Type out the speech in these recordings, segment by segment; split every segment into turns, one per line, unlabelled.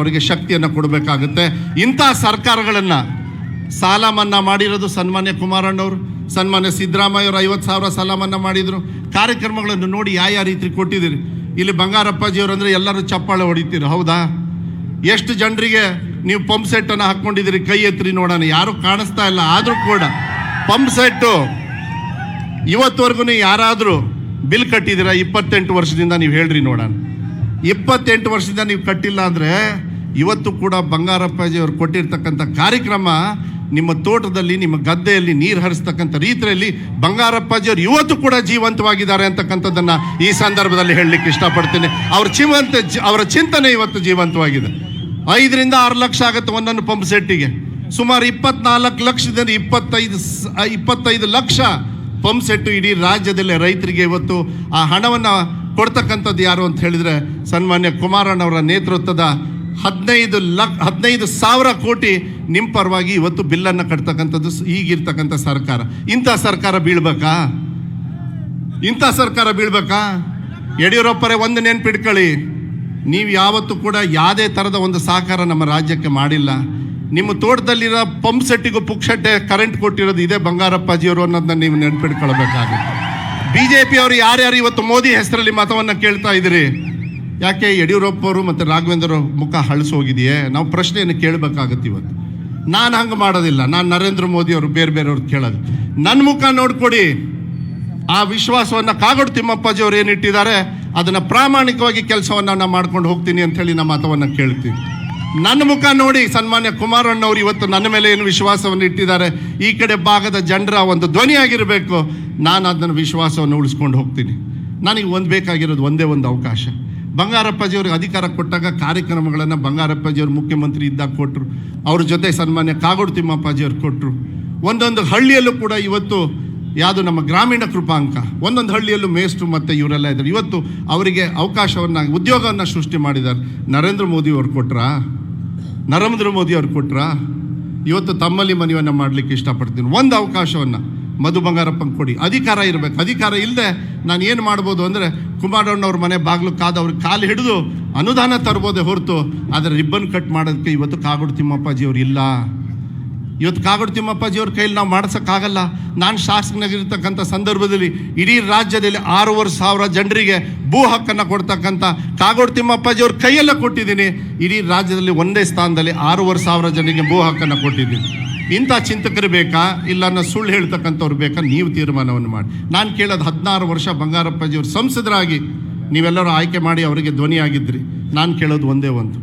ಅವರಿಗೆ ಶಕ್ತಿಯನ್ನು ಕೊಡಬೇಕಾಗುತ್ತೆ. ಇಂಥ ಸರ್ಕಾರಗಳನ್ನು ಸಾಲ ಮನ್ನಾ ಮಾಡಿರೋದು ಸನ್ಮಾನ್ಯ ಕುಮಾರಣ್ಣವರು, ಸನ್ಮಾನ್ಯ ಸಿದ್ದರಾಮಯ್ಯ ಅವರು ಐವತ್ತು ಸಾವಿರ ಸಾಲ ಮನ್ನಾ ಮಾಡಿದರು. ಕಾರ್ಯಕ್ರಮಗಳನ್ನು ನೋಡಿ ಯಾವ ಯಾವ ರೀತಿ ಕೊಟ್ಟಿದ್ದೀರಿ. ಇಲ್ಲಿ ಬಂಗಾರಪ್ಪಾಜಿಯವರು ಅಂದರೆ ಎಲ್ಲರೂ ಚಪ್ಪಾಳೆ ಹೊಡಿತೀರಿ? ಹೌದಾ? ಎಷ್ಟು ಜನರಿಗೆ ನೀವು ಪಂಪ್ ಸೆಟ್ಟನ್ನು ಹಾಕ್ಕೊಂಡಿದ್ದೀರಿ ಕೈ ಎತ್ತರಿ ನೋಡೋಣ. ಯಾರು ಕಾಣಿಸ್ತಾ ಇಲ್ಲ, ಆದರೂ ಕೂಡ ಪಂಪ್ ಸೆಟ್ಟು. ಇವತ್ತುವರೆಗೂ ಯಾರಾದರೂ ಬಿಲ್ ಕಟ್ಟಿದ್ದೀರಾ? ಇಪ್ಪತ್ತೆಂಟು ವರ್ಷದಿಂದ ನೀವು ಹೇಳ್ರಿ ನೋಡೋಣ. ಇಪ್ಪತ್ತೆಂಟು ವರ್ಷದಿಂದ ನೀವು ಕಟ್ಟಿಲ್ಲ ಅಂದರೆ ಇವತ್ತು ಕೂಡ ಬಂಗಾರಪ್ಪಾಜಿ ಅವರು ಕೊಟ್ಟಿರ್ತಕ್ಕಂಥ ಕಾರ್ಯಕ್ರಮ ನಿಮ್ಮ ತೋಟದಲ್ಲಿ, ನಿಮ್ಮ ಗದ್ದೆಯಲ್ಲಿ ನೀರು ಹರಿಸ್ತಕ್ಕಂಥ ರೀತಿಯಲ್ಲಿ ಬಂಗಾರಪ್ಪಾಜಿಯವರು ಇವತ್ತು ಕೂಡ ಜೀವಂತವಾಗಿದ್ದಾರೆ ಅಂತಕ್ಕಂಥದ್ದನ್ನು ಈ ಸಂದರ್ಭದಲ್ಲಿ ಹೇಳಲಿಕ್ಕೆ ಇಷ್ಟಪಡ್ತೀನಿ. ಅವ್ರ ಜೀವಂತ ಅವರ ಚಿಂತನೆ ಇವತ್ತು ಜೀವಂತವಾಗಿದೆ. ಐದರಿಂದ ಆರು ಲಕ್ಷ ಆಗುತ್ತೆ ಒಂದೊಂದು ಪಂಪ್ ಸೆಟ್ಟಿಗೆ. ಸುಮಾರು ಇಪ್ಪತ್ನಾಲ್ಕು ಲಕ್ಷದಿಂದ ಇಪ್ಪತ್ತೈದು ಇಪ್ಪತ್ತೈದು ಲಕ್ಷ ಪಂಪ್ ಸೆಟ್ಟು ಇಡೀ ರಾಜ್ಯದಲ್ಲಿ ರೈತರಿಗೆ ಇವತ್ತು ಆ ಹಣವನ್ನು ಕೊಡ್ತಕ್ಕಂಥದ್ದು ಯಾರು ಅಂತ ಹೇಳಿದರೆ ಸನ್ಮಾನ್ಯ ಕುಮಾರಣ್ಣವರ ನೇತೃತ್ವದ ಹದಿನೈದು ಲಕ್, ಹದಿನೈದು ಸಾವಿರ ಕೋಟಿ ನಿಮ್ಮ ಪರವಾಗಿ ಇವತ್ತು ಬಿಲ್ಲನ್ನು ಕಟ್ತಕ್ಕಂಥದ್ದು ಈಗಿರ್ತಕ್ಕಂಥ ಸರ್ಕಾರ. ಇಂಥ ಸರ್ಕಾರ ಬೀಳ್ಬೇಕಾ? ಇಂಥ ಸರ್ಕಾರ ಬೀಳ್ಬೇಕಾ? ಯಡಿಯೂರಪ್ಪರೇ ಒಂದು ನೆನ್ಪಿಟ್ಕೊಳ್ಳಿ. ನೀವು ಯಾವತ್ತೂ ಕೂಡ ಯಾವುದೇ ಥರದ ಒಂದು ಸಹಕಾರ ನಮ್ಮ ರಾಜ್ಯಕ್ಕೆ ಮಾಡಿಲ್ಲ. ನಿಮ್ಮ ತೋಟದಲ್ಲಿರೋ ಪಂಪ್ ಸೆಟ್ಟಿಗೂ ಪುಕ್ಷಟ್ಟೆ ಕರೆಂಟ್ ಕೊಟ್ಟಿರೋದು ಇದೇ ಬಂಗಾರಪ್ಪಾಜಿಯವರು ಅನ್ನೋದನ್ನ ನೀವು ನೆನ್ಪಿಟ್ಕೊಳ್ಬೇಕಾಗುತ್ತೆ. ಬಿ ಜೆ ಪಿಯವರು ಯಾರ್ಯಾರು ಇವತ್ತು ಮೋದಿ ಹೆಸರಲ್ಲಿ ಮತವನ್ನು ಕೇಳ್ತಾ ಇದ್ದೀರಿ? ಯಾಕೆ ಯಡಿಯೂರಪ್ಪ ಅವರು ಮತ್ತು ರಾಘವೇಂದ್ರ ಮುಖ ಹಳಸೋಗಿದೆಯೇ? ನಾವು ಪ್ರಶ್ನೆಯನ್ನು ಕೇಳಬೇಕಾಗತ್ತೆ ಇವತ್ತು. ನಾನು ಹಂಗೆ ಮಾಡೋದಿಲ್ಲ. ನಾನು ನರೇಂದ್ರ ಮೋದಿ ಅವರು ಬೇರೆ ಬೇರೆಯವ್ರು ಕೇಳೋದು. ನನ್ನ ಮುಖ ನೋಡ್ಕೊಡಿ. ಆ ವಿಶ್ವಾಸವನ್ನು ಕಾಗೋಡು ತಿಮ್ಮಪ್ಪಾಜಿ ಅವರು ಏನಿಟ್ಟಿದ್ದಾರೆ ಅದನ್ನು ಪ್ರಾಮಾಣಿಕವಾಗಿ ಕೆಲಸವನ್ನು ನಾನು ಮಾಡ್ಕೊಂಡು ಹೋಗ್ತೀನಿ ಅಂತ ಹೇಳಿ ನಮ್ಮ ಮತವನ್ನು ಕೇಳ್ತೀನಿ. ನನ್ನ ಮುಖ ನೋಡಿ ಸನ್ಮಾನ್ಯ ಕುಮಾರಣ್ಣವ್ರು ಇವತ್ತು ನನ್ನ ಮೇಲೆ ಏನು ವಿಶ್ವಾಸವನ್ನು ಇಟ್ಟಿದ್ದಾರೆ? ಈ ಕಡೆ ಭಾಗದ ಜನರ ಒಂದು ಧ್ವನಿಯಾಗಿರಬೇಕು. ನಾನು ಅದನ್ನು ವಿಶ್ವಾಸವನ್ನು ಉಳಿಸ್ಕೊಂಡು ಹೋಗ್ತೀನಿ. ನನಗೆ ಒಂದು ಬೇಕಾಗಿರೋದು ಒಂದೇ ಒಂದು ಅವಕಾಶ. ಬಂಗಾರಪ್ಪಾಜಿಯವ್ರಿಗೆ ಅಧಿಕಾರ ಕೊಟ್ಟಾಗ ಕಾರ್ಯಕ್ರಮಗಳನ್ನು ಬಂಗಾರಪ್ಪಜಿಯವರು ಮುಖ್ಯಮಂತ್ರಿ ಇದ್ದಾಗ ಕೊಟ್ಟರು ಅವ್ರ ಜೊತೆ ಸನ್ಮಾನ್ಯ ಕಾಗೋಡು ತಿಮ್ಮಪ್ಪಾಜಿಯವ್ರು ಕೊಟ್ಟರು ಒಂದೊಂದು ಹಳ್ಳಿಯಲ್ಲೂ ಕೂಡ ಇವತ್ತು ಯಾವುದು ನಮ್ಮ ಗ್ರಾಮೀಣ ಕೃಪಾಂಕ, ಒಂದೊಂದು ಹಳ್ಳಿಯಲ್ಲೂ ಮೇಷ್ಟ್ರು ಮತ್ತು ಇವರೆಲ್ಲ ಇದ್ದಾರೆ. ಇವತ್ತು ಅವರಿಗೆ ಅವಕಾಶವನ್ನು, ಉದ್ಯೋಗವನ್ನು ಸೃಷ್ಟಿ ಮಾಡಿದ್ದಾರೆ. ನರೇಂದ್ರ ಮೋದಿ ಅವ್ರು ಕೊಟ್ರಾ? ನರೇಂದ್ರ ಮೋದಿ ಅವ್ರು ಕೊಟ್ರಾ? ಇವತ್ತು ತಮ್ಮಲ್ಲಿ ಮನವಿಯನ್ನು ಮಾಡಲಿಕ್ಕೆ ಇಷ್ಟಪಡ್ತೀನಿ. ಒಂದು ಅವಕಾಶವನ್ನು ಮಧು ಬಂಗಾರಪ್ಪಂಗೆ ಕೊಡಿ. ಅಧಿಕಾರ ಇರಬೇಕು. ಅಧಿಕಾರ ಇಲ್ಲದೆ ನಾನು ಏನು ಮಾಡ್ಬೋದು ಅಂದರೆ ಕುಮಾರಣ್ಣವ್ರ ಮನೆ ಬಾಗಿಲು ಕಾದು ಅವ್ರಿಗೆ ಕಾಲು ಹಿಡಿದು ಅನುದಾನ ತರ್ಬೋದೆ ಹೊರತು, ಆದರೆ ರಿಬ್ಬನ್ ಕಟ್ ಮಾಡೋದಕ್ಕೆ ಇವತ್ತು ಕಾಗೋಡು ತಿಮ್ಮಪ್ಪಾಜಿಯವ್ರು ಇಲ್ಲ. ಇವತ್ತು ಕಾಗೋಡು ತಿಮ್ಮಪ್ಪಾಜಿಯವ್ರ ಕೈಯಲ್ಲಿ ನಾವು ಮಾಡಿಸೋಕ್ಕಾಗಲ್ಲ. ನಾನು ಶಾಸಕನಾಗಿರ್ತಕ್ಕಂಥ ಸಂದರ್ಭದಲ್ಲಿ ಇಡೀ ರಾಜ್ಯದಲ್ಲಿ ಆರೂವರೆ ಸಾವಿರ ಜನರಿಗೆ ಭೂ ಹಕ್ಕನ್ನು ಕೊಡ್ತಕ್ಕಂಥ ಕಾಗೋಡು ತಿಮ್ಮಪ್ಪಾಜಿಯವ್ರ ಕೈಯಲ್ಲೇ ಕೊಟ್ಟಿದ್ದೀನಿ. ಇಡೀ ರಾಜ್ಯದಲ್ಲಿ ಒಂದೇ ಸ್ಥಾನದಲ್ಲಿ ಆರೂವರೆ ಸಾವಿರ ಜನರಿಗೆ ಭೂ ಹಕ್ಕನ್ನು ಕೊಟ್ಟಿದ್ದೀನಿ. ಇಂಥ ಚಿಂತಕರು ಬೇಕಾ? ಇಲ್ಲ ನಾನು ಸುಳ್ಳು ಹೇಳ್ತಕ್ಕಂಥವ್ರು ಬೇಕಾ? ನೀವು ತೀರ್ಮಾನವನ್ನು ಮಾಡಿ. ನಾನು ಕೇಳೋದು ಹದಿನಾರು ವರ್ಷ ಬಂಗಾರಪ್ಪಜಿಯವರು ಸಂಸದರಾಗಿ ನೀವೆಲ್ಲರೂ ಆಯ್ಕೆ ಮಾಡಿ ಅವರಿಗೆ ಧ್ವನಿಯಾಗಿದ್ರಿ ನಾನು ಕೇಳೋದು ಒಂದೇ ಒಂದು.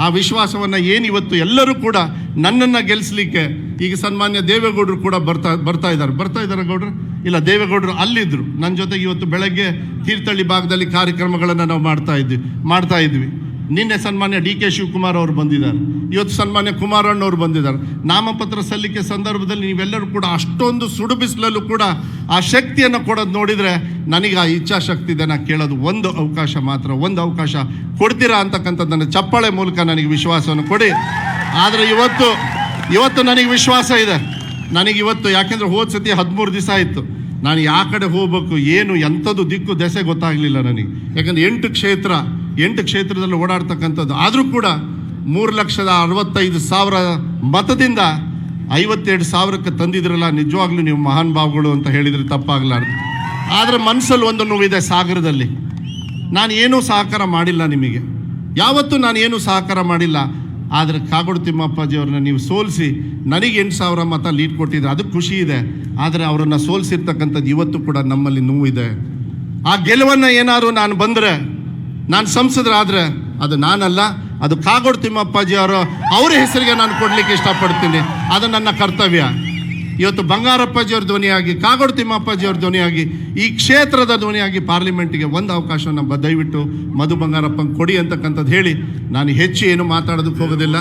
ಆ ವಿಶ್ವಾಸವನ್ನು ಏನು ಇವತ್ತು ಎಲ್ಲರೂ ಕೂಡ ನನ್ನನ್ನು ಗೆಲ್ಲಿಸ್ಲಿಕ್ಕೆ ಈಗ ಸನ್ಮಾನ್ಯ ದೇವೇಗೌಡರು ಕೂಡ ಬರ್ತಾ ಬರ್ತಾ ಇದ್ದಾರೆ. ಬರ್ತಾ ಇದ್ದಾರೆ ಗೌಡ್ರು? ಇಲ್ಲ, ದೇವೇಗೌಡರು ಅಲ್ಲಿದ್ದರು ನನ್ನ ಜೊತೆಗೆ ಇವತ್ತು ಬೆಳಗ್ಗೆ ತೀರ್ಥಹಳ್ಳಿ ಭಾಗದಲ್ಲಿ ಕಾರ್ಯಕ್ರಮಗಳನ್ನು ನಾವು ಮಾಡ್ತಾ ಇದ್ವಿ ಮಾಡ್ತಾ ಇದ್ವಿ. ನಿನ್ನೆ ಸನ್ಮಾನ್ಯ ಡಿ ಕೆ ಶಿವಕುಮಾರ್ ಅವರು ಬಂದಿದ್ದಾರೆ. ಇವತ್ತು ಸನ್ಮಾನ್ಯ ಕುಮಾರಣ್ಣವ್ರು ಬಂದಿದ್ದಾರೆ. ನಾಮಪತ್ರ ಸಲ್ಲಿಕೆ ಸಂದರ್ಭದಲ್ಲಿ ನೀವೆಲ್ಲರೂ ಕೂಡ ಅಷ್ಟೊಂದು ಸುಡು ಬಿಸಿಲಲ್ಲೂ ಕೂಡ ಆ ಶಕ್ತಿಯನ್ನು ಕೊಡೋದು ನೋಡಿದರೆ ನನಗೆ ಆ ಇಚ್ಛಾಶಕ್ತಿ ಇದೆ. ಕೇಳೋದು ಒಂದು ಅವಕಾಶ ಮಾತ್ರ, ಒಂದು ಅವಕಾಶ ಕೊಡ್ತೀರಾ ಅಂತಕ್ಕಂಥದ್ದನ್ನು ಚಪ್ಪಾಳೆ ಮೂಲಕ ನನಗೆ ವಿಶ್ವಾಸವನ್ನು ಕೊಡಿ. ಆದರೆ ಇವತ್ತು ಇವತ್ತು ನನಗೆ ವಿಶ್ವಾಸ ಇದೆ. ನನಗೆ ಇವತ್ತು, ಯಾಕೆಂದರೆ ಹೋದ ಸತಿ ಹದಿಮೂರು ದಿವಸ ಆಯಿತು ನಾನು ಯಾವ ಕಡೆ ಹೋಗ್ಬೇಕು, ಏನು, ಎಂಥದ್ದು ದಿಕ್ಕು, ದೆಸೆ ಗೊತ್ತಾಗಲಿಲ್ಲ ನನಗೆ. ಯಾಕಂದ್ರೆ ಎಂಟು ಕ್ಷೇತ್ರ ಎಂಟು ಕ್ಷೇತ್ರದಲ್ಲಿ ಓಡಾಡ್ತಕ್ಕಂಥದ್ದು. ಆದರೂ ಕೂಡ ಮೂರು ಲಕ್ಷದ ಅರವತ್ತೈದು ಸಾವಿರ ಮತದಿಂದ ಐವತ್ತೆರಡು ಸಾವಿರಕ್ಕೆ ತಂದಿದ್ರಲ್ಲ, ನಿಜವಾಗ್ಲೂ ನೀವು ಮಹಾನ್ ಭಾವಗಳು ಅಂತ ಹೇಳಿದರೆ ತಪ್ಪಾಗಲಾರ್ದು. ಆದರೆ ಮನಸ್ಸಲ್ಲಿ ಒಂದು ನೋವಿದೆ ಸಾಗರದಲ್ಲಿ. ನಾನು ಏನೂ ಸಹಕಾರ ಮಾಡಿಲ್ಲ ನಿಮಗೆ. ಯಾವತ್ತೂ ನಾನು ಏನೂ ಸಹಕಾರ ಮಾಡಿಲ್ಲ. ಆದರೆ ಕಾಗೋಡು ತಿಮ್ಮಪ್ಪಾಜಿಯವ್ರನ್ನ ನೀವು ಸೋಲಿಸಿ, ನನಗೆ ಎಂಟು ಸಾವಿರ ಮತ ಲೀಡ್ ಕೊಟ್ಟಿದ್ರೆ ಅದು ಖುಷಿ ಇದೆ. ಆದರೆ ಅವರನ್ನು ಸೋಲಿಸಿರ್ತಕ್ಕಂಥದ್ದು ಇವತ್ತು ಕೂಡ ನಮ್ಮಲ್ಲಿ ನೋವಿದೆ ಆ ಗೆಲುವನ್ನು ಏನಾದರೂ ನಾನು ಬಂದರೆ ನಾನು ಸಂಸದರಾದರೆ ಅದು ನಾನಲ್ಲ, ಅದು ಕಾಗೋಡು ತಿಮ್ಮಪ್ಪಾಜಿ ಅವರು ಅವರ ಹೆಸರಿಗೆ ನಾನು ಕೊಡಲಿಕ್ಕೆ ಇಷ್ಟಪಡ್ತೀನಿ. ಅದು ನನ್ನ ಕರ್ತವ್ಯ. ಇವತ್ತು ಬಂಗಾರಪ್ಪಾಜಿಯವ್ರ ಧ್ವನಿಯಾಗಿ, ಕಾಗೋಡು ತಿಮ್ಮಪ್ಪಾಜಿಯವ್ರ ಧ್ವನಿಯಾಗಿ, ಈ ಕ್ಷೇತ್ರದ ಧ್ವನಿಯಾಗಿ ಪಾರ್ಲಿಮೆಂಟಿಗೆ ಒಂದು ಅವಕಾಶವನ್ನು ನಮ್ಮ ದಯವಿಟ್ಟು ಮಧು ಬಂಗಾರಪ್ಪಂಗೆ ಕೊಡಿ ಅಂತಕ್ಕಂಥದ್ದು ಹೇಳಿ, ನಾನು ಹೆಚ್ಚು ಏನು ಮಾತಾಡೋದಕ್ಕೆ ಹೋಗೋದಿಲ್ಲ.